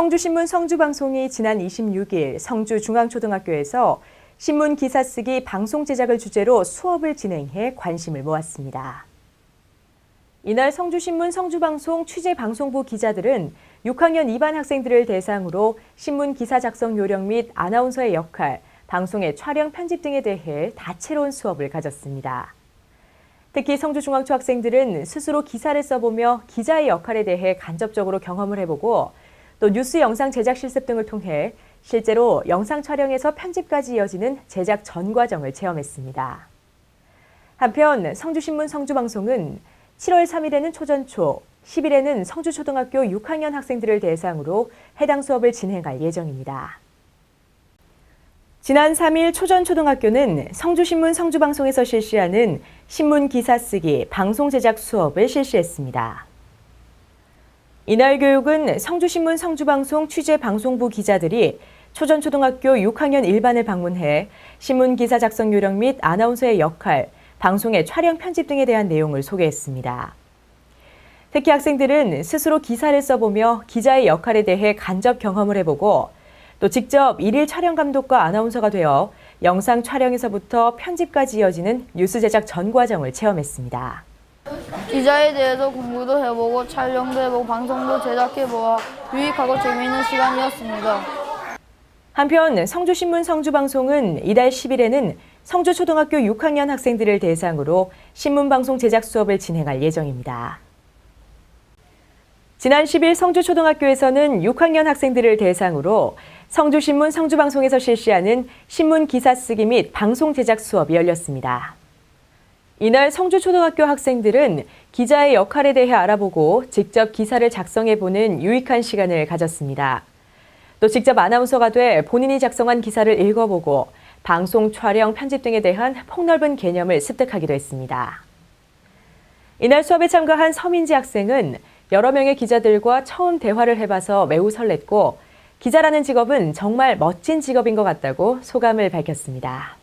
성주신문 성주방송이 지난 26일 성주중앙초등학교에서 신문 기사 쓰기 방송 제작을 주제로 수업을 진행해 관심을 모았습니다. 이날 성주신문 성주방송 취재방송부 기자들은 6학년 2반 학생들을 대상으로 신문 기사 작성 요령 및 아나운서의 역할, 방송의 촬영 편집 등에 대해 다채로운 수업을 가졌습니다. 특히 성주중앙초 학생들은 스스로 기사를 써보며 기자의 역할에 대해 간접적으로 경험을 해보고 또 뉴스 영상 제작 실습 등을 통해 실제로 영상 촬영에서 편집까지 이어지는 제작 전 과정을 체험했습니다. 한편 성주신문 성주방송은 7월 3일에는 초전초, 10일에는 성주초등학교 6학년 학생들을 대상으로 해당 수업을 진행할 예정입니다. 지난 3일 초전초등학교는 성주신문 성주방송에서 실시하는 신문 기사 쓰기 방송 제작 수업을 실시했습니다. 이날 교육은 성주신문 성주방송 취재방송부 기자들이 초전초등학교 6학년 1반을 방문해 신문 기사 작성 요령 및 아나운서의 역할, 방송의 촬영 편집 등에 대한 내용을 소개했습니다. 특히 학생들은 스스로 기사를 써보며 기자의 역할에 대해 간접 경험을 해보고 또 직접 일일 촬영 감독과 아나운서가 되어 영상 촬영에서부터 편집까지 이어지는 뉴스 제작 전 과정을 체험했습니다. 기자에 대해서 공부도 해보고 촬영도 해보고 방송도 제작해보아 유익하고 재미있는 시간이었습니다. 한편 성주신문 성주방송은 이달 10일에는 성주초등학교 6학년 학생들을 대상으로 신문방송 제작 수업을 진행할 예정입니다. 지난 10일 성주초등학교에서는 6학년 학생들을 대상으로 성주신문 성주방송에서 실시하는 신문 기사 쓰기 및 방송 제작 수업이 열렸습니다. 이날 성주초등학교 학생들은 기자의 역할에 대해 알아보고 직접 기사를 작성해보는 유익한 시간을 가졌습니다. 또 직접 아나운서가 돼 본인이 작성한 기사를 읽어보고 방송 촬영, 편집 등에 대한 폭넓은 개념을 습득하기도 했습니다. 이날 수업에 참가한 서민지 학생은 여러 명의 기자들과 처음 대화를 해봐서 매우 설렜고 기자라는 직업은 정말 멋진 직업인 것 같다고 소감을 밝혔습니다.